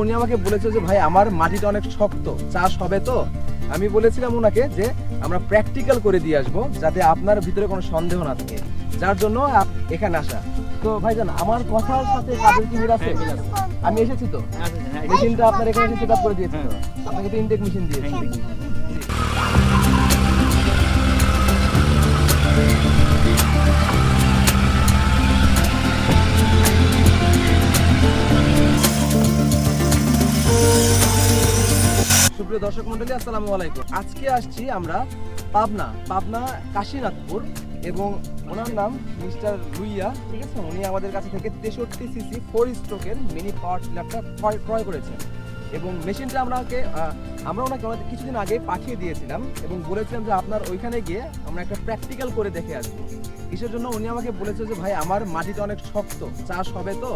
উনি আমাকে বলেছে যে ভাই আমার মাটিটা অনেক শক্ত চাষ হবে তো? আমি বলেছিলাম ওনাকে যে আমরা প্র্যাকটিক্যাল করে দিয়ে আসব যাতে আপনার ভিতরে কোনো সন্দেহ না থাকে। যার জন্য এখানে আসা। তো ভাই ভাইজান আমার কথার সাথে কাজের কি মিল আছে? হ্যাঁ। আমি এসেছি তো? হ্যাঁ, মেশিনটা আপনার এখানে সেট আপ করে দিয়েছি হ্যাঁ। আপনাকে তো ইনটেক মেশিন দিয়েছি। সুপ্রিয় দর্শক মন্ডলী, আসসালামু আলাইকুম। আজকে আসছি আমরা পাবনা পাবনা কাশীনাথপুর এবং ওনার নাম মিস্টার লুইয়া ঠিক আছে? উনি আমাদের কাছে থেকে তেষট্টি সিসি ফোর স্ট্রোকের মিনি পাওয়ার টিলারটা ক্রয় করেছেন। এবং মেশিনটা আপনাকে আমরা ওনাকে ওনাকে কিছুদিন আগে পাঠিয়ে দিয়েছিলাম এবং বলেছিলাম যে আপনার ওইখানে গিয়ে আমরা একটা প্র্যাকটিক্যাল করে দেখে আসব। কিসের জন্য উনি আমাকে বলেছে যে ভাই আমার মাটিটা অনেক শক্ত চাষ হবে তো?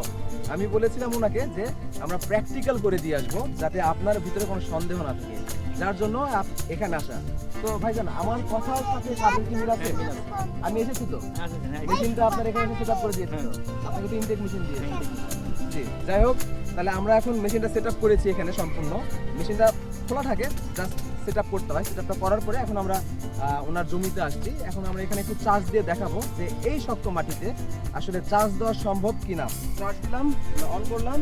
আমি বলেছিলাম ওনাকে যে আমরা প্র্যাকটিক্যাল করে দিয়ে আসব যাতে আপনার ভিতরে কোনো সন্দেহ না থাকে। যার জন্য এখানে আসা। তো ভাই ভাইজান আমার কথার সাথে কাজের কি মিল আছে। আমি এসেছি তো? মেশিনটা আপনার এখানে সেট আপ করে দিয়েছি আপনাকে তো ইনটেক মেশিন হ্যাঁ, জি যাই হোক তাহলে আমরা এখন মেশিনটা সেট আপ করেছি এখানে সম্পূর্ণ। মেশিনটা খোলা থাকে জাস্ট সেট করতে হয়। সেট করার পরে এখন আমরা ওনার জমিতে আসছি। এখন আমরা এখানে একটু চাষ দিয়ে দেখাবো যে এই শক্ত মাটিতে আসলে চাষ দেওয়া সম্ভব কিনা। চার্জ দিলাম, অন করলাম।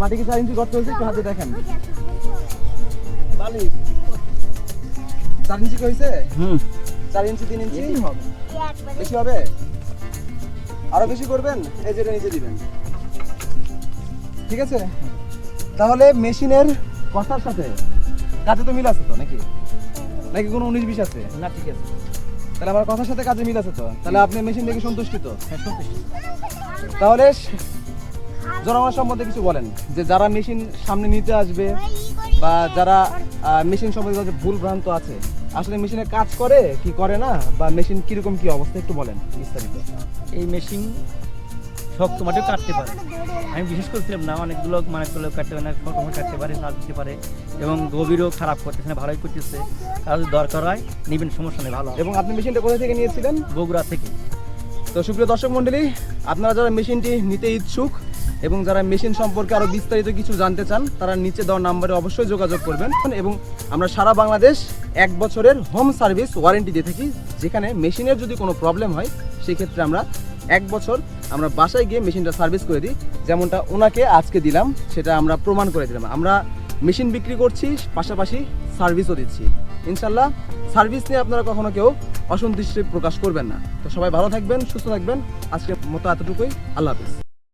মাটি কি চার ইঞ্চি গর্ত হয়েছে একটু হাতে দেখেন। বালি। চার ইঞ্চি হয়েছে? হুম। চার ইঞ্চি তিন ইঞ্চি? হবে। বেশি হবে? আরও বেশি করবেন? এই যেটা নিচে দিবেন। ঠিক আছে? তাহলে মেশিনের কথার সাথে কাজে তো মিল আছে তো নাকি? নাকি কোনো উনিশ বিশ আছে? না ঠিক আছে। তাহলে আমার কথার সাথে কাজে মিল আছে তো? তাহলে আপনি মেশিন দেখে সন্তুষ্ট তো হ্যাঁ সন্তুষ্ট তাহলে জনগণ সম্বন্ধে কিছু বলেন যে যারা মেশিন সামনে নিতে আসবে বা যারা মেশিন সম্বন্ধে ভুল ভ্রান্ত আছে আসলে মেশিনে কাজ করে কি করে না? বা মেশিন কীরকম কি অবস্থা? একটু বলেন বিস্তারিত। এই মেশিন শক্ত মাটিও কাটতে পারে। আমি বিশেষ করছিলাম না অনেকগুলো অনেকগুলো কাটতে পারে না শক্ত মাটি কাটতে পারে না দিতে পারে এবং গভীরও খারাপ করতেছে না ভালোই করতেছে। কারও যদি দরকার হয় নিবেন সমস্যা নেই ভালো এবং আপনি মেশিনটা কোথা থেকে নিয়েছিলেন? বগুড়া থেকে। তো সুপ্রিয় দর্শক মণ্ডলী আপনারা যারা মেশিনটি নিতে ইচ্ছুক এবং যারা মেশিন সম্পর্কে আরও বিস্তারিত কিছু জানতে চান, তারা নিচে দেওয়া নাম্বারে অবশ্যই যোগাযোগ করবেন। এবং আমরা সারা বাংলাদেশ এক বছরের হোম সার্ভিস ওয়ারেন্টি দিয়ে থাকি, যেখানে মেশিনের যদি কোনো প্রবলেম হয়, সেক্ষেত্রে আমরা এক বছর আমরা বাসায় গিয়ে মেশিনটা সার্ভিস করে দিই। যেমনটা ওনাকে আজকে দিলাম, সেটা আমরা প্রমাণ করে দিলাম। আমরা মেশিন বিক্রি করছি, পাশাপাশি সার্ভিসও দিচ্ছি। ইনশাল্লাহ সার্ভিস নিয়ে আপনারা কখনো কেউ অসন্তুষ্টি প্রকাশ করবেন না। তো সবাই ভালো থাকবেন, সুস্থ থাকবেন। আজকে মতো এতটুকুই। আল্লাহ হাফিজ।